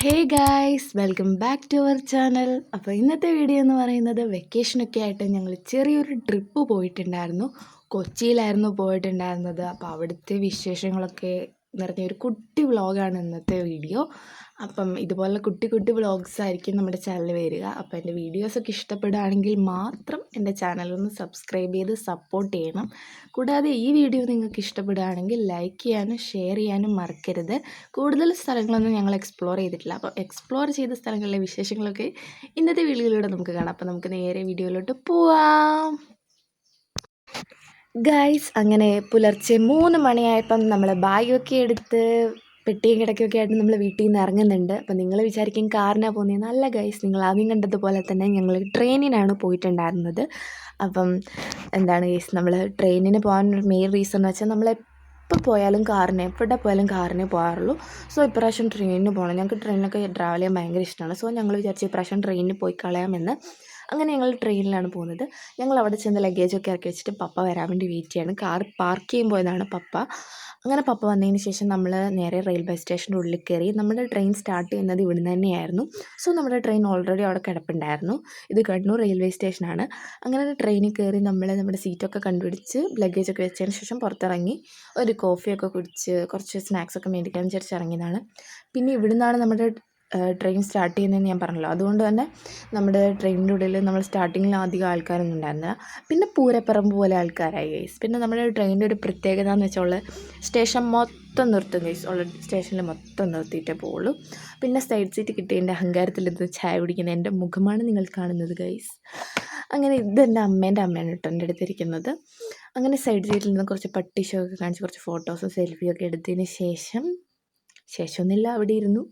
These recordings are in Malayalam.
Hey guys welcome back to our channel അപ്പോൾ ഇന്നത്തെ വീഡിയോ എന്ന് പറയുന്നത് വെക്കേഷനൊക്കെ ആയിട്ട് ഞങ്ങൾ ചെറിയൊരു ട്രിപ്പ് പോയിട്ടുണ്ടായിരുന്നു. കൊച്ചിയിലായിരുന്നു പോയിട്ടുണ്ടായിരുന്നത്. അപ്പോൾ അവിടുത്തെ വിശേഷങ്ങളൊക്കെ നിറഞ്ഞ ഒരു കുട്ടി വ്ളോഗാണ് ഇന്നത്തെ വീഡിയോ അപ്പം ഇതുപോലെ കുട്ടി കുട്ടി വ്ളോഗ്സ് ആയിരിക്കും നമ്മുടെ ചാനലിൽ വരിക. അപ്പോൾ എന്റെ വീഡിയോസൊക്കെ ഇഷ്ടപ്പെടുകയാണെങ്കിൽ മാത്രം എന്റെ ചാനലൊന്ന് സബ്സ്ക്രൈബ് ചെയ്ത് സപ്പോർട്ട് ചെയ്യണം. കൂടാതെ ഈ വീഡിയോ നിങ്ങൾക്ക് ഇഷ്ടപ്പെടുകയാണെങ്കിൽ ലൈക്ക് ചെയ്യാനും ഷെയർ ചെയ്യാനും മറക്കരുത്. കൂടുതൽ സ്ഥലങ്ങളൊന്നും ഞങ്ങൾ എക്സ്പ്ലോർ ചെയ്തിട്ടില്ല. അപ്പോൾ എക്സ്പ്ലോർ ചെയ്ത സ്ഥലങ്ങളിലെ വിശേഷങ്ങളൊക്കെ ഇന്നത്തെ വീഡിയോയിലൂടെ നമുക്ക് കാണാം. അപ്പോൾ നമുക്ക് നേരെ വീഡിയോയിലോട്ട് പോവാം. ഗൈസ് അങ്ങനെ പുലർച്ചെ മൂന്ന് മണിയായപ്പം നമ്മൾ ബാഗൊക്കെ എടുത്ത് പെട്ടിയും കിടക്കുകയൊക്കെ ആയിട്ട് നമ്മൾ വീട്ടിൽ നിന്ന് ഇറങ്ങുന്നുണ്ട് അപ്പം നിങ്ങൾ വിചാരിക്കും കാറിനാണ് പോകുന്നത് നല്ല ഗൈസ് നിങ്ങൾ ആദ്യം കണ്ടതുപോലെ തന്നെ ഞങ്ങൾ ട്രെയിനിനാണ് പോയിട്ടുണ്ടായിരുന്നത്. അപ്പം എന്താണ് ഗൈസ് നമ്മൾ ട്രെയിനിന് പോകാൻ മെയിൻ റീസൺ എന്ന് വെച്ചാൽ നമ്മൾ എപ്പോൾ പോയാലും കാറിന് എവിടെ പോയാലും കാറിനെ പോകാറുള്ളൂ. സോ ഇപ്രാവശ്യം ട്രെയിനിന് പോകണം ഞങ്ങൾക്ക് ട്രെയിനിലൊക്കെ ട്രാവൽ ചെയ്യാൻ ഭയങ്കര ഇഷ്ടമാണ് സോ ഞങ്ങൾ വിചാരിച്ചു ഇപ്രാവശ്യം ട്രെയിനിന് പോയി കളയാമെന്ന്. അങ്ങനെ ഞങ്ങൾ ട്രെയിനിലാണ് പോകുന്നത്. ഞങ്ങൾ അവിടെ ചെന്ന് ലഗേജൊക്കെ ഇറക്കി വെച്ചിട്ട് പപ്പ വരാൻ വേണ്ടി വെയിറ്റ് ചെയ്യാണ്. കാർ പാർക്ക് ചെയ്യാൻ പോയതാണ് പപ്പ. അങ്ങനെ പപ്പ വന്നതിന് ശേഷം നമ്മൾ നേരെ റെയിൽവേ സ്റ്റേഷന്റെ ഉള്ളിൽ കയറി. നമ്മുടെ ട്രെയിൻ സ്റ്റാർട്ട് ചെയ്യുന്നത് ഇവിടുന്ന് തന്നെയായിരുന്നു. സോ നമ്മുടെ ട്രെയിൻ ഓൾറെഡി അവിടെ കിടപ്പുണ്ടായിരുന്നു. ഇത് കണ്ണൂർ റെയിൽവേ സ്റ്റേഷനാണ് അങ്ങനെ ട്രെയിനിൽ കയറി നമ്മൾ നമ്മുടെ സീറ്റൊക്കെ കണ്ടുപിടിച്ച് ലഗേജൊക്കെ വെച്ചതിന് ശേഷം പുറത്തിറങ്ങി. ഒരു കോഫിയൊക്കെ കുടിച്ച് കുറച്ച് സ്നാക്സൊക്കെ മേടിക്കാൻ വിചാരിച്ച് ഇറങ്ങിയതാണ്. പിന്നെ ഇവിടുന്നാണ് നമ്മുടെ ട്രെയിൻ സ്റ്റാർട്ട് ചെയ്യുന്നതെന്ന് ഞാൻ പറഞ്ഞല്ലോ. അതുകൊണ്ട് തന്നെ നമ്മുടെ ട്രെയിനിന്റെ ഉള്ളിൽ നമ്മൾ സ്റ്റാർട്ടിങ്ങിൽ അധികം ആൾക്കാരൊന്നും ഉണ്ടായിരുന്നില്ല. പിന്നെ പൂരപ്പറമ്പ് പോലെ ആൾക്കാരായി ഗൈസ് പിന്നെ നമ്മുടെ ട്രെയിനിന്റെ ഒരു പ്രത്യേകത എന്ന് വെച്ചാൽ സ്റ്റേഷൻ മൊത്തം നിർത്തും ഗൈസ് ഉള്ള സ്റ്റേഷനിൽ മൊത്തം നിർത്തിയിട്ടേ പോവുള്ളൂ. പിന്നെ സൈഡ് സീറ്റ് അഹങ്കാരത്തിൽ ഇത് ചായ കുടിക്കുന്ന എന്റെ മുഖമാണ് നിങ്ങൾ കാണുന്നത് ഗൈസ് അങ്ങനെ ഇത് എന്റെ അമ്മേന്റെ അമ്മയാണ് കേട്ടോ എന്റെ അടുത്തിരിക്കുന്നത്. അങ്ങനെ സൈഡ് സീറ്റിൽ നിന്ന് കുറച്ച് പട്ടി ഷോ ഒക്കെ കാണിച്ച് കുറച്ച് ഫോട്ടോസും സെൽഫിയൊക്കെ എടുത്തതിന് ശേഷം ശേഷമൊന്നുമില്ല അവിടെ ഇരുന്നു.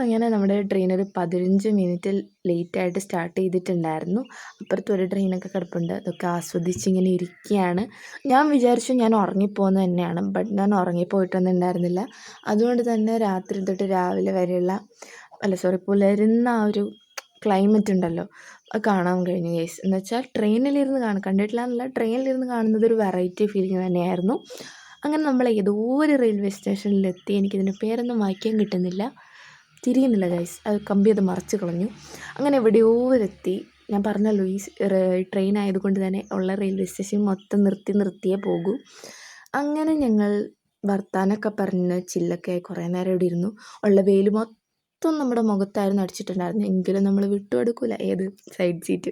അങ്ങനെ നമ്മുടെ ട്രെയിൻ ഒരു പതിനഞ്ച് മിനിറ്റ് ലേറ്റായിട്ട് സ്റ്റാർട്ട് ചെയ്തിട്ടുണ്ടായിരുന്നു. അപ്പുറത്ത് ഒരു ട്രെയിനൊക്കെ കിടപ്പുണ്ട്. അതൊക്കെ ആസ്വദിച്ച് ഇങ്ങനെ ഇരിക്കുകയാണ്. ഞാൻ വിചാരിച്ചു ഞാൻ ഉറങ്ങിപ്പോകുന്നത് തന്നെയാണ് ബട്ട് ഞാൻ ഉറങ്ങിപ്പോയിട്ടൊന്നും ഉണ്ടായിരുന്നില്ല. അതുകൊണ്ട് തന്നെ രാത്രി തൊട്ട് രാവിലെ വരെയുള്ള അല്ല സോറി പുലരുന്ന ആ ഒരു ക്ലൈമറ്റ് ഉണ്ടല്ലോ അത് കാണാൻ കഴിഞ്ഞു ഗൈസ് എന്ന് വെച്ചാൽ ട്രെയിനിലിരുന്ന് കാണാം. കണ്ടിട്ടില്ല എന്നല്ല ട്രെയിനിലിരുന്ന് കാണുന്നത് ഒരു വെറൈറ്റി ഫീലിംഗ് തന്നെയായിരുന്നു. അങ്ങനെ നമ്മൾ ഏതോ ഒരു റെയിൽവേ സ്റ്റേഷനിലെത്തി എനിക്കിതിന്റെ പേരൊന്നും വായിക്കാൻ കിട്ടുന്നില്ല. തിരിയുന്നില്ല ഗൈസ് അത് കമ്പി അത് മറച്ചു കളഞ്ഞു. അങ്ങനെ എവിടെയോ എത്തി ഞാൻ പറഞ്ഞല്ലോ ഈ ട്രെയിൻ ആയതുകൊണ്ട് തന്നെ ഉള്ള റെയിൽവേ സ്റ്റേഷൻ മൊത്തം നിർത്തി നിർത്തിയേ പോകൂ. അങ്ങനെ ഞങ്ങൾ വർത്താനമൊക്കെ പറഞ്ഞ് ചില്ലൊക്കെ കുറേ നേരം ഇവിടെ ഇരുന്നു. ഉള്ള വെയിൽ മൊത്തം മൊത്തം നമ്മുടെ മുഖത്തായിരുന്നു അടിച്ചിട്ടുണ്ടായിരുന്നത് എങ്കിലും നമ്മൾ വിട്ടുകൊടുക്കില്ല ഏത് സൈഡ് സീറ്റ്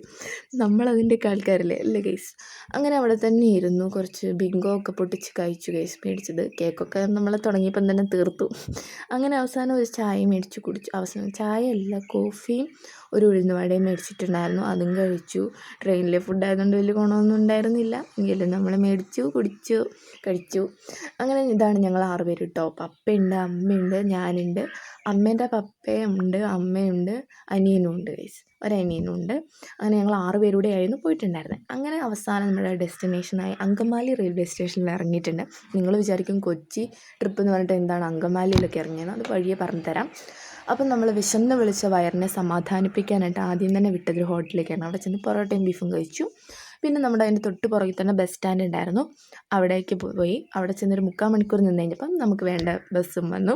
നമ്മളതിന്റെയൊക്കെ ആൾക്കാരല്ലേ? അല്ലേ ഗൈസ് അങ്ങനെ അവിടെ തന്നെ ഇരുന്നു. കുറച്ച് ബിങ്കോ ഒക്കെ പൊട്ടിച്ച് കഴിച്ചു ഗൈസ് മേടിച്ചത്. കേക്കൊക്കെ നമ്മൾ തുടങ്ങിയപ്പം തന്നെ തീർത്തു. അങ്ങനെ അവസാനം ഒരു ചായ മേടിച്ച് കുടിച്ചു. അവസാനം ചായ അല്ല കോഫിയും ഒരു ഉഴുന്നുവടയും മേടിച്ചിട്ടുണ്ടായിരുന്നു. അതും കഴിച്ചു. ട്രെയിനിലെ ഫുഡ് ആയതുകൊണ്ട് വലിയ ഗുണമൊന്നും ഉണ്ടായിരുന്നില്ല. എങ്കിലും നമ്മൾ മേടിച്ചു കുടിച്ചു കഴിച്ചു. അങ്ങനെ ഇതാണ് ഞങ്ങൾ ആറ് പേര് കേട്ടോ പപ്പയുണ്ട് അമ്മയുണ്ട് ഞാനുണ്ട്. അമ്മേന്റെ പപ്പയുണ്ട് അമ്മയുണ്ട് അനിയനും ഉണ്ട് ഗൈസ് ഒരനിയനും ഉണ്ട്. അങ്ങനെ ഞങ്ങൾ ആറ് പേരൂടെ ആയിരുന്നു പോയിട്ടുണ്ടായിരുന്നത് അങ്ങനെ അവസാനം നമ്മുടെ ഡെസ്റ്റിനേഷനായി അങ്കമാലി റെയിൽവേ സ്റ്റേഷനിൽ ഇറങ്ങിയിട്ടുണ്ട്. നിങ്ങൾ വിചാരിക്കും കൊച്ചി ട്രിപ്പ് എന്ന് പറഞ്ഞിട്ട് എന്താണ് അങ്കമാലിയിലൊക്കെ ഇറങ്ങിയത്. അത് വഴിയെ പറഞ്ഞു തരാം അപ്പം നമ്മൾ വിശന്ന് വിളിച്ച വയറിനെ സമാധാനിപ്പിക്കാനായിട്ട് ആദ്യം തന്നെ വിട്ടത് ഒരു ഹോട്ടലിലേക്കാണ്. അവിടെ ചെന്ന് പൊറോട്ടയും ബീഫും കഴിച്ചു. പിന്നെ നമ്മുടെ അതിന്റെ തൊട്ട് പുറകിൽ തന്നെ ബസ് സ്റ്റാൻഡ് ഉണ്ടായിരുന്നു. അവിടേക്ക് പോയി. അവിടെ ചെന്നൊരു മുക്കാൽ മണിക്കൂർ നിന്ന് കഴിഞ്ഞപ്പം നമുക്ക് വേണ്ട ബസ്സും വന്നു.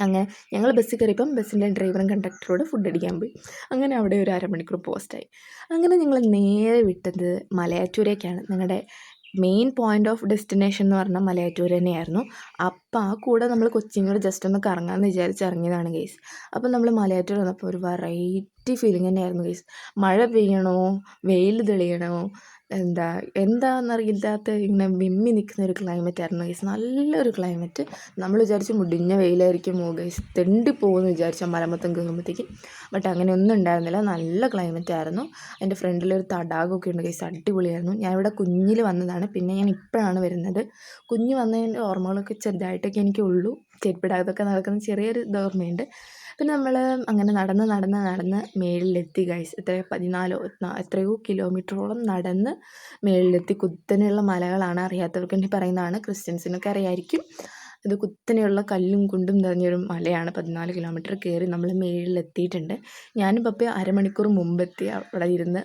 അങ്ങനെ ഞങ്ങൾ ബസ്സിൽ കയറിയപ്പം ബസ്സിന്റെ ഡ്രൈവറും കണ്ടക്ടറോട് ഫുഡ് അടിക്കാൻ പോയി. അങ്ങനെ അവിടെ ഒരു അരമണിക്കൂർ പോസ്റ്റായി അങ്ങനെ ഞങ്ങൾ നേരെ വിട്ടത് മലയാറ്റൂരേക്കാണ്. ഞങ്ങളുടെ മെയിൻ പോയിന്റ് ഓഫ് ഡെസ്റ്റിനേഷൻ എന്ന് പറഞ്ഞാൽ മലയാറ്റൂർ തന്നെയായിരുന്നു. അപ്പം ആ കൂടെ നമ്മൾ കൊച്ചിയും ജസ്റ്റ് ഒന്ന് കറങ്ങാമെന്ന് വിചാരിച്ച് ഇറങ്ങിയതാണ് ഗെയ്സ് അപ്പം നമ്മൾ മലയാറ്റൂർ വന്നപ്പോൾ ഒരു വെറൈറ്റി ഫീലിംഗ് തന്നെയായിരുന്നു ഗൈസ് മഴ പെയ്യണോ? വെയിൽ തെളിയണോ? എന്താ എന്താണെന്നറിയില്ലാത്ത ഇങ്ങനെ വിമ്മി നിൽക്കുന്ന ഒരു ക്ലൈമറ്റ് ആയിരുന്നു ഗൈസ് നല്ലൊരു ക്ലൈമറ്റ് നമ്മൾ വിചാരിച്ചു മുടിഞ്ഞ വെയിലായിരിക്കും ഗൈസ് തെണ്ടി പോകുമെന്ന് വിചാരിച്ച മലമൊത്തം കേൾക്കുമ്പോഴത്തേക്കും ബട്ട് അങ്ങനെ ഒന്നും ഉണ്ടായിരുന്നില്ല. നല്ല ക്ലൈമറ്റ് ആയിരുന്നു. എന്റെ ഫ്രണ്ടിലൊരു തടാകമൊക്കെ ഉണ്ട് ഗൈസ് അടിപൊളിയായിരുന്നു. ഞാൻ ഇവിടെ കുഞ്ഞിൽ വന്നതാണ്. പിന്നെ ഞാൻ ഇപ്പോഴാണ് വരുന്നത്. കുഞ്ഞ് വന്നതിന്റെ ഓർമ്മകളൊക്കെ ചെറുതായിട്ടൊക്കെ എനിക്കുള്ളൂ. ചെരുപ്പിടാതൊക്കെ നടക്കുന്ന ചെറിയൊരു ഓർമ്മയുണ്ട് പിന്നെ നമ്മൾ അങ്ങനെ നടന്ന് നടന്ന് നടന്ന് മേളിലെത്തി ഗൈസ് എത്ര? പതിനാലോ എത്രയോ കിലോമീറ്ററോളം നടന്ന് മേളിലെത്തി. കുത്തനെയുള്ള മലകളാണ് അറിയാത്തവർക്ക് വേണ്ടി പറയുന്നതാണ്. ക്രിസ്ത്യൻസിനൊക്കെ അറിയായിരിക്കും. അത് കുത്തനെയുള്ള കല്ലും കുണ്ടും നിറഞ്ഞൊരു മലയാണ്. പതിനാല് കിലോമീറ്റർ കയറി നമ്മൾ മേളിലെത്തിയിട്ടുണ്ട്. ഞാനും പപ്പ അരമണിക്കൂർ മുമ്പെത്തി അവിടെ ഇരുന്ന്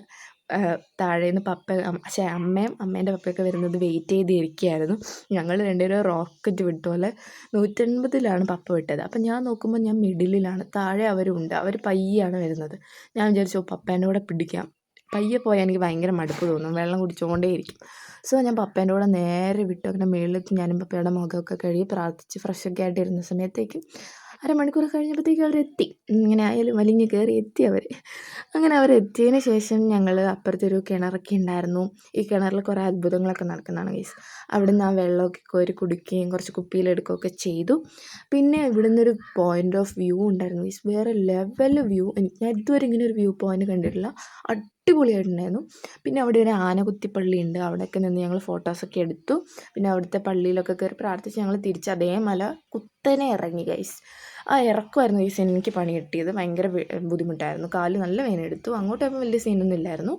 താഴേന്ന് പപ്പ ശ്ശെ അമ്മയും അമ്മേന്റെ പപ്പയൊക്കെ വരുന്നത് വെയിറ്റ് ചെയ്തിരിക്കുകയായിരുന്നു ഞങ്ങൾ രണ്ടുപേരും റോക്കറ്റ് വിട്ട പോലെ നൂറ്റൻപതിലാണ് പപ്പ വിട്ടത്. അപ്പം ഞാൻ നോക്കുമ്പോൾ ഞാൻ മിഡിലിലാണ് താഴെ അവരുണ്ട് അവർ പയ്യാണ് വരുന്നത്. ഞാൻ വിചാരിച്ചു "ഓ, പപ്പേന്റെ കൂടെ പിടിക്കാം. പയ്യെ പോയാൽ എനിക്ക് ഭയങ്കര മടുപ്പ് തോന്നും. വെള്ളം കുടിച്ചുകൊണ്ടേ ഇരിക്കും സോ ഞാൻ പപ്പേന്റെ കൂടെ നേരെ വിട്ടു. അങ്ങനെ മേളിലേക്ക് ഞാനും പപ്പയുടെ മുഖമൊക്കെ കഴുകി പ്രാർത്ഥിച്ച് ഫ്രഷൊക്കെ ആയിട്ട് ഇരുന്ന സമയത്തേക്കും അരമണിക്കൂർ കഴിഞ്ഞപ്പോഴത്തേക്കും അവരെത്തി. ഇങ്ങനെ ആയാലും വലിഞ്ഞ് കയറി എത്തി അവർ അങ്ങനെ അവരെത്തിയതിന് ശേഷം ഞങ്ങൾ അപ്പുറത്തൊരു കിണറൊക്കെ ഉണ്ടായിരുന്നു. ഈ കിണറിൽ കുറേ അത്ഭുതങ്ങളൊക്കെ നടക്കുന്നതാണ് ഗൈസ് അവിടുന്ന് ആ വെള്ളമൊക്കെ കോരി കുടിക്കുകയും കുറച്ച് കുപ്പിയിലെടുക്കുകയൊക്കെ ചെയ്തു. പിന്നെ ഇവിടുന്ന് ഒരു പോയിന്റ് ഓഫ് വ്യൂ ഉണ്ടായിരുന്നു ഗൈസ് വേറെ ലെവൽ വ്യൂ എനിക്ക് ഞാൻ ഇതുവരെ ഇങ്ങനെ ഒരു വ്യൂ പോയിന്റ് കണ്ടിട്ടില്ല. അടിപൊളിയായിട്ടുണ്ടായിരുന്നു. പിന്നെ അവിടെ ഒരു ആനകുത്തി പള്ളി ഉണ്ട്. അവിടെയൊക്കെ നിന്ന് ഞങ്ങൾ ഫോട്ടോസൊക്കെ എടുത്തു. പിന്നെ അവിടുത്തെ പള്ളിയിലൊക്കെ കയറി പ്രാർത്ഥിച്ച് ഞങ്ങൾ തിരിച്ച് അതേ മല കുത്തനെ ഇറങ്ങി ഗൈസ് ആ ഇറക്കമായിരുന്നു സീൻ എനിക്ക് പണി കിട്ടിയത്. ഭയങ്കര ബുദ്ധിമുട്ടായിരുന്നു. കാൽ നല്ല വേനെടുത്തു അങ്ങോട്ട് പോയപ്പോൾ വലിയ സീനൊന്നും ഇല്ലായിരുന്നു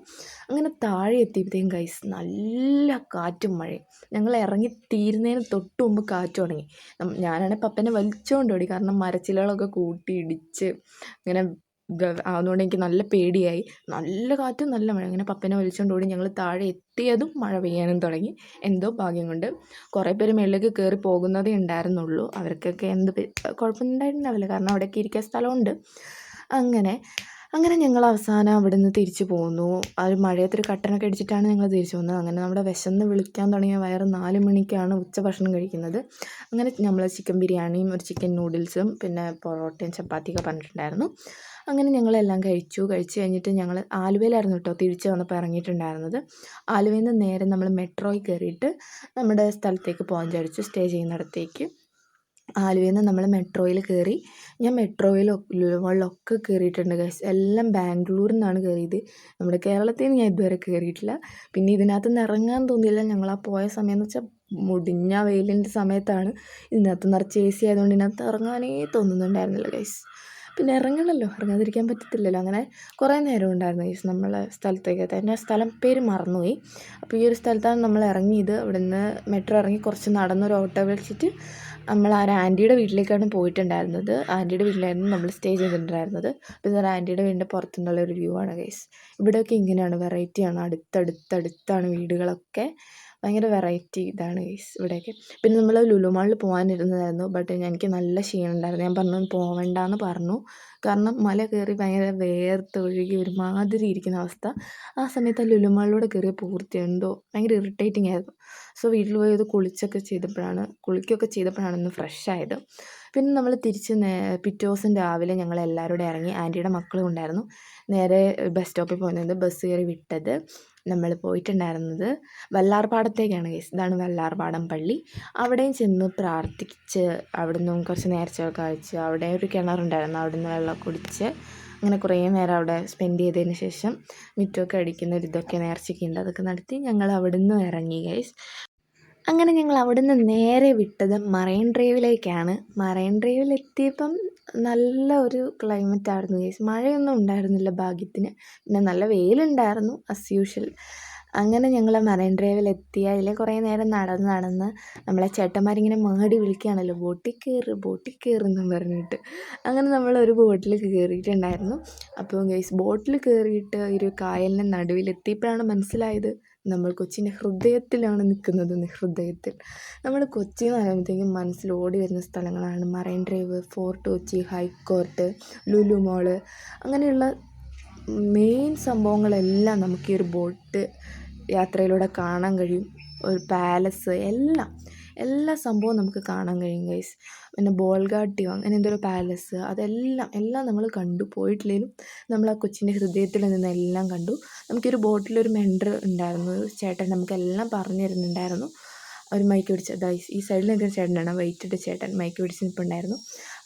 അങ്ങനെ താഴെ എത്തിയപ്പോഴത്തേക്കും ഗൈസ് നല്ല കാറ്റും മഴയും. ഞങ്ങൾ ഇറങ്ങി തീരുന്നതിന് തൊട്ട് മുമ്പ് കാറ്റ് തുടങ്ങി. ഞാനാണെങ്കിൽ പപ്പനെ വലിച്ചുകൊണ്ട് ഓടി. കാരണം മരച്ചിലകളൊക്കെ കൂട്ടി ഇടിച്ച് ഇങ്ങനെ അതുകൊണ്ട് എനിക്ക് നല്ല പേടിയായി. നല്ല കാറ്റും നല്ല മഴ. അങ്ങനെ പപ്പനെ വലിച്ചുകൊണ്ട് ഓടി ഞങ്ങൾ താഴെ എത്തിയതും മഴ പെയ്യാനും തുടങ്ങി. എന്തോ ഭാഗ്യം കൊണ്ട് കുറേ പേര് മേളിലേക്ക് കയറി പോകുന്നതേ ഉണ്ടായിരുന്നുള്ളൂ. അവർക്കൊക്കെ എന്ത് ഉണ്ടായിട്ടുണ്ടാവില്ല കാരണം അവിടെയൊക്കെ ഇരിക്കാൻ സ്ഥലമുണ്ട്. അങ്ങനെ അങ്ങനെ ഞങ്ങൾ അവസാനം അവിടെ നിന്ന് തിരിച്ചു പോന്നു. ആ ഒരു മഴയത്തൊരു കട്ടനൊക്കെ അടിച്ചിട്ടാണ് ഞങ്ങൾ തിരിച്ചു പോകുന്നത് അങ്ങനെ നമ്മുടെ വിശന്ന് വിളിക്കാൻ തുടങ്ങിയ വയറ് നാല് മണിക്കാണ് ഉച്ച ഭക്ഷണം കഴിക്കുന്നത്. അങ്ങനെ നമ്മൾ ചിക്കൻ ബിരിയാണിയും ഒരു ചിക്കൻ നൂഡിൽസും പിന്നെ പൊറോട്ടയും ചപ്പാത്തിയൊക്കെ പറഞ്ഞിട്ടുണ്ടായിരുന്നു. അങ്ങനെ ഞങ്ങളെല്ലാം കഴിച്ചു. കഴിച്ചു കഴിഞ്ഞിട്ട് ഞങ്ങൾ ആലുവയിലായിരുന്നു കേട്ടോ തിരിച്ച് വന്നപ്പോൾ ഇറങ്ങിയിട്ടുണ്ടായിരുന്നത്. ആലുവയിൽ നിന്ന് നേരെ നമ്മൾ മെട്രോയിൽ കയറിയിട്ട് നമ്മുടെ സ്ഥലത്തേക്ക് പോകാൻ വിചാരിച്ചു. സ്റ്റേ ചെയ്യുന്നിടത്തേക്ക്. ആലുവയിൽ നിന്ന് നമ്മൾ മെട്രോയിൽ കയറി. ഞാൻ മെട്രോയിലൊക്കെ കയറിയിട്ടുണ്ട് ഗൈസ് എല്ലാം ബാംഗ്ലൂരിൽ നിന്നാണ് കയറിയത്. നമ്മുടെ കേരളത്തിൽ നിന്ന് ഞാൻ ഇതുവരെ കയറിയിട്ടില്ല. പിന്നെ ഇതിനകത്ത് നിന്ന് ഇറങ്ങാൻ തോന്നിയില്ല. ഞങ്ങൾ ആ പോയ സമയം എന്ന് വെച്ചാൽ മുടിഞ്ഞ വെയിലിന്റെ സമയത്താണ് ഇതിനകത്ത് നിറച്ച് എ സി ആയതുകൊണ്ട് ഇതിനകത്ത് ഇറങ്ങാനേ തോന്നുന്നുണ്ടായിരുന്നില്ല ഗൈസ് പിന്നെ ഇറങ്ങണമല്ലോ ഇറങ്ങാതിരിക്കാൻ പറ്റത്തില്ലല്ലോ. അങ്ങനെ കുറേ നേരം ഉണ്ടായിരുന്നു ഈ നമ്മളെ സ്ഥലത്തേക്ക്. എത്താൻ എന്റെ സ്ഥലം പേര് മറന്നുപോയി. അപ്പോൾ ഈ ഒരു സ്ഥലത്താണ് നമ്മൾ ഇറങ്ങിയത്. നിന്ന് മെട്രോ ഇറങ്ങി കുറച്ച് നടന്നൊരു ഓട്ടോ വിളിച്ചിട്ട് നമ്മൾ ആ ഒരു ആന്റിയുടെ വീട്ടിലേക്കാണ് പോയിട്ടുണ്ടായിരുന്നത്. ആന്റിയുടെ വീട്ടിലായിരുന്നു നമ്മൾ സ്റ്റേ ചെയ്തിട്ടുണ്ടായിരുന്നത്. അപ്പോൾ ഇതൊരു ആന്റിയുടെ വീടിന്റെ പുറത്തുനിന്നുള്ള ഒരു വ്യൂ ആണ് ഗൈസ് ഇവിടെയൊക്കെ ഇങ്ങനെയാണ് വെറൈറ്റിയാണ് അടുത്തടുത്തടുത്താണ് വീടുകളൊക്കെ. ഭയങ്കര വെറൈറ്റി ഇതാണ് ഗൈസ് ഇവിടെയൊക്കെ. പിന്നെ നമ്മൾ ലുലുമാളിൽ പോകാനിരുന്നതായിരുന്നു. ബട്ട് എനിക്ക് നല്ല ക്ഷീണം ഉണ്ടായിരുന്നു. ഞാൻ പറഞ്ഞു പോവേണ്ടാന്ന് പറഞ്ഞു. കാരണം മല കയറി ഭയങ്കര വേർത്തൊഴുകി ഒരുമാതിരി ഇരിക്കുന്ന അവസ്ഥ. ആ സമയത്ത് ആ ലുലു മാളിലൂടെ കയറിയ പൂർത്തി എന്തോ ഭയങ്കര ഇറിറ്റേറ്റിംഗ് ആയിരുന്നു. സോ വീട്ടിൽ പോയി അത് കുളിച്ചൊക്കെ ചെയ്തപ്പോഴാണ് കുളിക്കൊക്കെ ചെയ്തപ്പോഴാണ് ഒന്ന് ഫ്രഷ് ആയത്. പിന്നെ നമ്മൾ തിരിച്ച് പിറ്റേ ദിവസം രാവിലെ ഞങ്ങൾ എല്ലാവരും ഇറങ്ങി ആന്റിയുടെ മക്കളും ഉണ്ടായിരുന്നു. നേരെ ബസ് സ്റ്റോപ്പിൽ പോകുന്നത് ബസ് കയറി വിട്ടത്. നമ്മൾ പോയിട്ടുണ്ടായിരുന്നത് വല്ലാർപാടത്തേക്കാണ് ഗൈസ് ഇതാണ് വല്ലാർപാടം പള്ളി. അവിടെയും ചെന്ന് പ്രാർത്ഥിച്ച് അവിടെ നിന്നും കുറച്ച് നേർച്ച കഴിച്ച് അവിടെ ഒരു കിണറുണ്ടായിരുന്നു. അവിടെ നിന്ന് വെള്ളം കുടിച്ച് അങ്ങനെ കുറേ നേരം അവിടെ സ്പെൻഡ് ചെയ്തതിന് ശേഷം മിറ്റൊക്കെ അടിക്കുന്ന ഒരു ഇതൊക്കെ നേർച്ചയൊക്കെ ഉണ്ട്. അതൊക്കെ നടത്തി ഞങ്ങൾ അവിടെ നിന്ന് ഇറങ്ങി ഗൈസ് അങ്ങനെ ഞങ്ങൾ അവിടെ നിന്ന് നേരെ വിട്ടത് മറൈൻ ഡ്രൈവിലേക്കാണ്. മറൈൻ ഡ്രൈവിൽ എത്തിയപ്പം നല്ല ഒരു ക്ലൈമറ്റ് ആയിരുന്നു ഗൈസ് മഴയൊന്നും ഉണ്ടായിരുന്നില്ല ഭാഗ്യത്തിന്. പിന്നെ നല്ല വെയിലുണ്ടായിരുന്നു അസ് യൂഷ്വൽ അങ്ങനെ ഞങ്ങൾ മറൈൻ ഡ്രൈവിൽ എത്തി. അതിൽ കുറേ നേരം നടന്ന് നടന്ന് നമ്മളെ ചേട്ടന്മാരിങ്ങനെ മാടി വിളിക്കുകയാണല്ലോ ബോട്ടിൽ കയറ് ബോട്ടിൽ കയറുന്നെന്ന് പറഞ്ഞിട്ട്. അങ്ങനെ നമ്മൾ ഒരു ബോട്ടിൽ കയറിയിട്ടുണ്ടായിരുന്നു. അപ്പോൾ ഗൈസ് ബോട്ടിൽ കയറിയിട്ട് ഒരു കായലിന്റെ നടുവിലെത്തിയപ്പോഴാണ് മനസ്സിലായത്. നമ്മൾ കൊച്ചിന്റെ ഹൃദയത്തിലാണ് നിൽക്കുന്നത് ഹൃദയത്തിൽ. നമ്മൾ കൊച്ചി എന്ന് പറയുമ്പോഴത്തേക്കും മനസ്സിൽ ഓടി വരുന്ന സ്ഥലങ്ങളാണ്. Marine drive fort Kochi high court Lulu mall അങ്ങനെയുള്ള മെയിൻ സംഭവങ്ങളെല്ലാം നമുക്ക് ഈ ഒരു ബോട്ട് യാത്രയിലൂടെ കാണാൻ കഴിയും. ഒരു പാലസ് എല്ലാം. എല്ലാ സംഭവവും നമുക്ക് കാണാൻ കഴിയും ഗൈസ് പിന്നെ ബോൾഗാട്ടിയോ അങ്ങനെ എന്തോ പാലസ് അതെല്ലാം എല്ലാം നമ്മൾ കണ്ടു പോയിട്ടില്ലെങ്കിലും നമ്മൾ ആ കൊച്ചിന്റെ ഹൃദയത്തിൽ നിന്ന് എല്ലാം കണ്ടു. നമുക്കൊരു ബോട്ടിലൊരു മെൻഡർ ഉണ്ടായിരുന്നു ചേട്ടൻ നമുക്കെല്ലാം പറഞ്ഞു തരുന്നുണ്ടായിരുന്നു. ഒരു മൈക്ക് പിടിച്ച ദൈസ് ഈ സൈഡിൽ നിൽക്കുന്ന ചേട്ടനാണ് വെയിറ്റിട്ട് ചേട്ടൻ മൈക്ക് പിടിച്ച് നിൽപ്പുണ്ടായിരുന്നു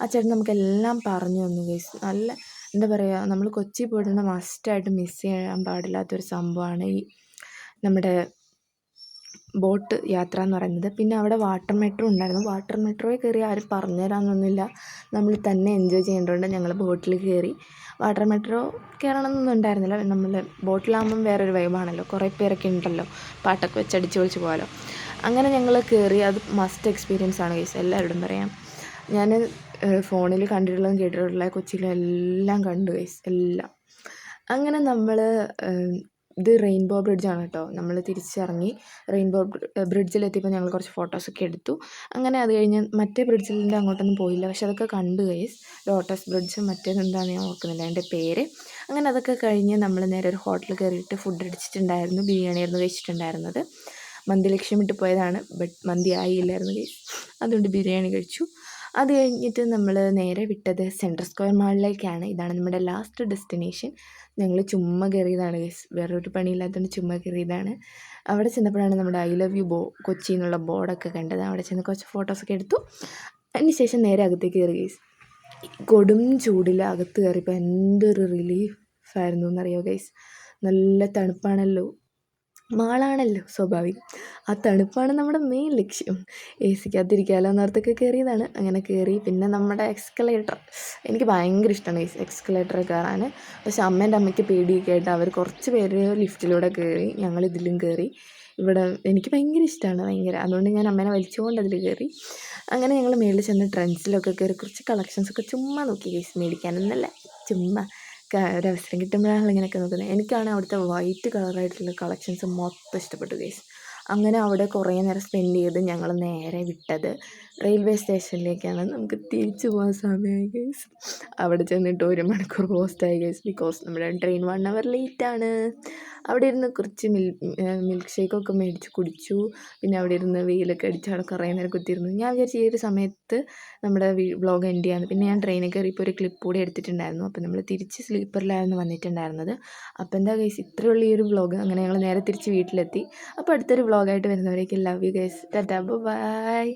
ആ ചേട്ടൻ നമുക്കെല്ലാം പറഞ്ഞു തന്നു ഗൈസ് നല്ല എന്താ പറയുക നമ്മൾ കൊച്ചി പോയിട്ടുണ്ടെങ്കിൽ മസ്റ്റായിട്ട് മിസ് ചെയ്യാൻ പാടില്ലാത്തൊരു സംഭവമാണ് ഈ നമ്മുടെ ബോട്ട് യാത്ര എന്ന് പറയുന്നത്. പിന്നെ അവിടെ വാട്ടർ മെട്രോ ഉണ്ടായിരുന്നു. വാട്ടർ മെട്രോയിൽ കയറി ആരും പറഞ്ഞു തരാമെന്നൊന്നുമില്ല നമ്മൾ തന്നെ എൻജോയ് ചെയ്യേണ്ടതുകൊണ്ട് ഞങ്ങൾ ബോട്ടിൽ കയറി. വാട്ടർ മെട്രോ കയറണമെന്നൊന്നും ഉണ്ടായിരുന്നില്ല. നമ്മൾ ബോട്ടിലാകുമ്പം വേറൊരു വൈബാണല്ലോ. കുറേ പേരൊക്കെ ഉണ്ടല്ലോ. പാട്ടൊക്കെ വെച്ച് അടിച്ച് പൊളിച്ച് പോകാമല്ലോ അങ്ങനെ ഞങ്ങൾ കയറി. അത് മസ്റ്റ് എക്സ്പീരിയൻസ് ആണ് കേസ് എല്ലാവരോടും പറയാം. ഞാൻ ഫോണിൽ കണ്ടിട്ടുള്ളതും കേട്ടിട്ടുള്ള കൊച്ചിയിലും എല്ലാം കണ്ടു കേസ് എല്ലാം. അങ്ങനെ നമ്മൾ ഇത് റെയിൻബോ ബ്രിഡ്ജാണ് കേട്ടോ. നമ്മൾ തിരിച്ചിറങ്ങി റെയിൻബോ ബ്രിഡ്ജിലെത്തിയപ്പോൾ ഞങ്ങൾ കുറച്ച് ഫോട്ടോസൊക്കെ എടുത്തു. അങ്ങനെ അത് കഴിഞ്ഞ് മറ്റേ ബ്രിഡ്ജിന്റെ അങ്ങോട്ടൊന്നും പോയില്ല. പക്ഷെ അതൊക്കെ കണ്ടു ഗൈസ് ലോട്ടസ് ബ്രിഡ്ജ് മറ്റേതെന്താണെന്ന് ഞാൻ ഓർക്കുന്നില്ല അതിന്റെ പേര്. അങ്ങനെ അതൊക്കെ കഴിഞ്ഞ് നമ്മൾ നേരെ ഒരു ഹോട്ടലിൽ കയറിയിട്ട് ഫുഡ് അടിച്ചിട്ടുണ്ടായിരുന്നു. ബിരിയാണിയായിരുന്നു കഴിച്ചിട്ടുണ്ടായിരുന്നത്. മന്തി ലക്ഷ്യമിട്ട് പോയതാണ്. ബട്ട് മന്തി ആയില്ലായിരുന്നു ഗൈസ് അതുകൊണ്ട് ബിരിയാണി കഴിച്ചു. അത് കഴിഞ്ഞിട്ട് നമ്മൾ നേരെ വിട്ടത് സെൻട്രൽ സ്ക്വയർ മാളിലേക്കാണ് ഇതാണ് നമ്മുടെ ലാസ്റ്റ് ഡെസ്റ്റിനേഷൻ ഞങ്ങൾ ചുമ്മാ കയറിയതാണ് ഗൈസ് വേറൊരു പണിയില്ലാത്തതുകൊണ്ട് ചുമ്മാ കയറിയതാണ്. അവിടെ ചെന്നപ്പോഴാണ് നമ്മുടെ ഐ ലവ് യു ബോ കൊച്ചി എന്നുള്ള ബോർഡൊക്കെ കണ്ടത്. അവിടെ ചെന്ന് കുറച്ച് ഫോട്ടോസൊക്കെ എടുത്തു. അതിന് ശേഷം നേരെ അകത്തേക്ക് കയറി ഗൈസ് കൊടും ചൂടിൽ അകത്ത് കയറിയപ്പോൾ എന്തൊരു റിലീഫായിരുന്നു എന്നറിയോ ഗൈസ് നല്ല തണുപ്പാണല്ലോ. മാളാണല്ലോ സ്വാഭാവികം. ആ തണുപ്പാണ് നമ്മുടെ മെയിൻ ലക്ഷ്യം. എ സിക്കകത്തിരിക്കാമല്ലോ എന്നോർത്തൊക്കെ കയറിയതാണ് അങ്ങനെ കയറി പിന്നെ നമ്മുടെ എക്സ്കലേറ്റർ എനിക്ക് ഭയങ്കര ഇഷ്ടമാണ് ഈ എക്സ്കലേറ്ററിൽ കയറാൻ പക്ഷെ അമ്മേന്റെ അമ്മയ്ക്ക് പേടിയൊക്കെ ആയിട്ട് അവർ കുറച്ച് പേര് ലിഫ്റ്റിലൂടെ കയറി ഞങ്ങൾ ഇതിലും കയറി ഇവിടെ എനിക്ക് ഭയങ്കര ഇഷ്ടമാണ് ഭയങ്കര. അതുകൊണ്ട് ഞാൻ അമ്മേനെ വലിച്ചുകൊണ്ട് അതിൽ കയറി അങ്ങനെ ഞങ്ങൾ മേളിൽ ചെന്ന് ട്രെൻഡ്സിലൊക്കെ കയറി കുറച്ച് കളക്ഷൻസൊക്കെ ചുമ്മാ നോക്കി കേസ് മേടിക്കാനൊന്നല്ല ചുമ്മാ ഒരവസരം കിട്ടുമ്പോഴാണ് ഇങ്ങനെയൊക്കെ നോക്കുന്നത്. എനിക്കാണ് അവിടുത്തെ വൈറ്റ് കളറായിട്ടുള്ള കളക്ഷൻസ് മൊത്തം ഇഷ്ടപ്പെട്ടു ഗൈസ് അങ്ങനെ അവിടെ കുറേ നേരം സ്പെൻഡ് ചെയ്ത് ഞങ്ങൾ നേരെ വിട്ടത്. റെയിൽവേ സ്റ്റേഷനിലേക്കാണ്. നമുക്ക് തിരിച്ചു പോകാൻ സമയമായി ഗൈസ് അവിടെ ചെന്നിട്ട് ഒരു മണിക്കൂർ പോസ്റ്റായി ഗൈസ് ബിക്കോസ് നമ്മുടെ ട്രെയിൻ വൺ അവർ ലേറ്റാണ് അവിടെ ഇരുന്ന് കുറച്ച് മിൽ മിൽക്ക് ഷേക്കൊക്കെ മേടിച്ച് കുടിച്ചു. പിന്നെ അവിടെ ഇരുന്ന് വെയിലൊക്കെ അടിച്ച് അവിടെ കുറേ നേരം കുത്തിയിരുന്നു. ഞാൻ വിചാരിച്ചു ഈ ഒരു സമയത്ത് നമ്മുടെ വ്ളോഗ് എൻഡ് ചെയ്യാന്ന്. പിന്നെ ഞാൻ ട്രെയിനിൽ കയറിയപ്പോൾ ഒരു ക്ലിപ്പ് കൂടി എടുത്തിട്ടുണ്ടായിരുന്നു. അപ്പോൾ നമ്മൾ തിരിച്ച് സ്ലീപ്പറിലായിരുന്നു വന്നിട്ടുണ്ടായിരുന്നത്. അപ്പോൾ എന്താ ഗൈസ് ഇത്രയുള്ള ഈ ഒരു വ്ളോഗ് അങ്ങനെ ഞങ്ങൾ നേരെ തിരിച്ച് വീട്ടിലെത്തി. അപ്പോൾ അടുത്തൊരു വ്ളോഗായിട്ട് വരുന്നവരേക്ക് love you guys ta ta bye